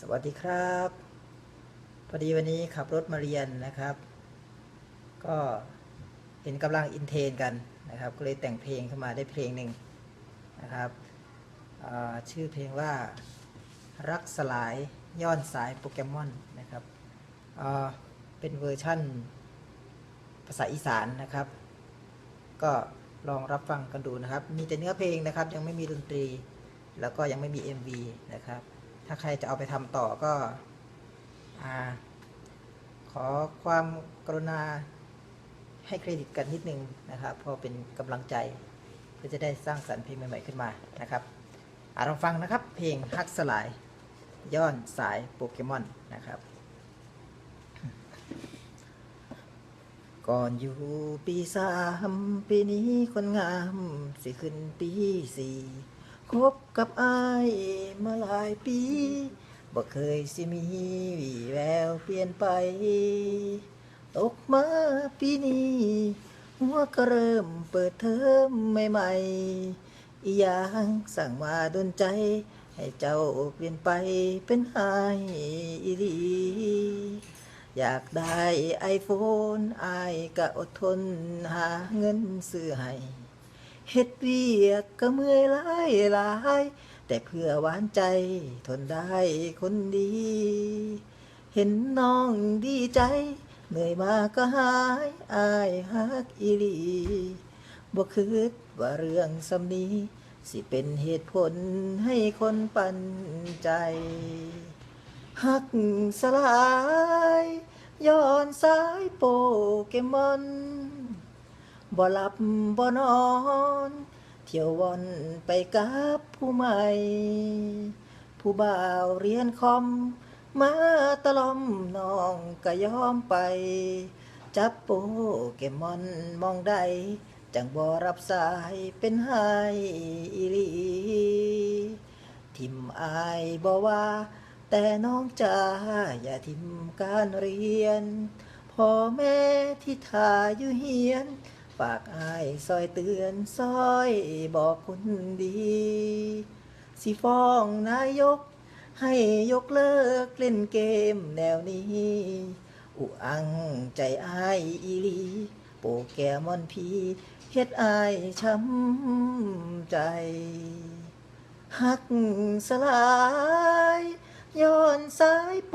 สวัสดีครับ พอดีวันนี้ขับรถมาเรียนนะครับ ก็เห็นกำลังอินเทนกันนะครับ ก็เลยแต่งเพลงขึ้นมาได้เพลงหนึ่งนะครับชื่อเพลงว่ารักสลายย้อนสายโปเกมอนนะครับเป็นเวอร์ชั่นภาษาอีสานนะครับ ก็ลองรับฟังกันดูนะครับ มีแต่เนื้อเพลงนะครับ ยังไม่มีดนตรี แล้วก็ยังไม่มี MV นะครับ ถ้าใครจะเอาไปทำต่อก็อขอความกรุณาให้เครดิตกันนิดนึงนะครับเพราะเป็นกำลังใจเพื่อจะได้สร้างสรรค์เพลงใหม่ๆขึ้นมานะครับอ่าลองฟังนะครับ เพลงฮักสลาย ย้อนสายโปเกมอนนะครับ ก่อนอยู่ปีสามปีนี้คนงามสิขึ้นปีสี่ คบกับอายมาหลายปีบ่เคยสิมีวี่แววเปลี่ยนไป ตกมาปีนี้หัวก็เริ่มเปิดเทอมใหม่ๆอีหยังสั่งมาดนใจ ให้เจ้าเปลี่ยนไปเป็นหายอีหลีอยากได้ไอโฟนอายก็อดทนหาเงินซื้อให้ เฮ็ดเวียกก็เมื่อยหลายหลาย แต่เพื่อหวานใจทนได้คนดี เห็นน้องดีใจ เหนื่อยมาก็หายอายฮักอีหลีบ่คิดว่าเรื่องสำนี้ สิเป็นเหตุผลให้คนปันใจหักสลาย ย้อนสายโปเกมอน บ่หลับบ่นอน เที่ยววนไปกับผู้ใหม่ ผู้บ่าวเรียนคอม มาตะลอมน้องก็ยอมไป จับโปเกมอนมองได้ จังบ่รับสายเป็นไฮอีลีทิมอายบ่ว่า แต่น้องจ๋าอย่าทิมการเรียนพ่อแม่ที่ทาอยู่เฮียน ฝากอายซอยเตือนซอยบอกคนดี สิฟ้องนายก ให้ยกเลิกเล่นเกมแนวนี้ อุอังใจอายอีลี โปแกมอนพีเฮ็ดอายช้ำใจ หักสลายย้อนสายโป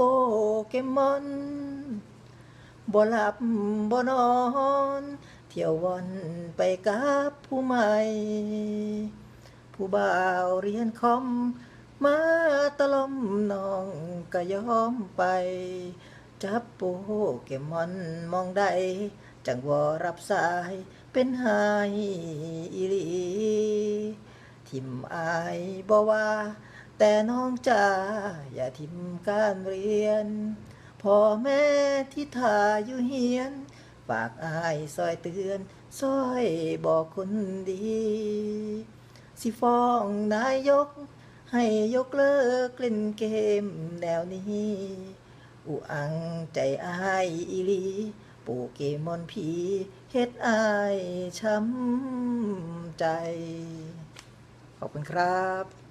เกมอนบ่หลับบ่นอน ที่ยววนไปกับผู้ใหม่ ผู้บ่าวเรียนคอม มาตะลอมน้องก็ยอมไป จับโปเกมอนมองได้ จังว่ารับสายเป็นหายอีลี ทิมอายบ่ว่า แต่น้องจ๋าอย่าทิมการเรียนพ่อแม่ที่ท่าอยู่เฮียน ฝากอายซอยเตือนซอยบอกคนดี สิฟ้องนายก ให้ยกเลิกเล่นเกมแนวนี้อุอังใจอายอีลีโปเกมอนผีเฮ็ดอายช้ำใจ ขอบคุณครับ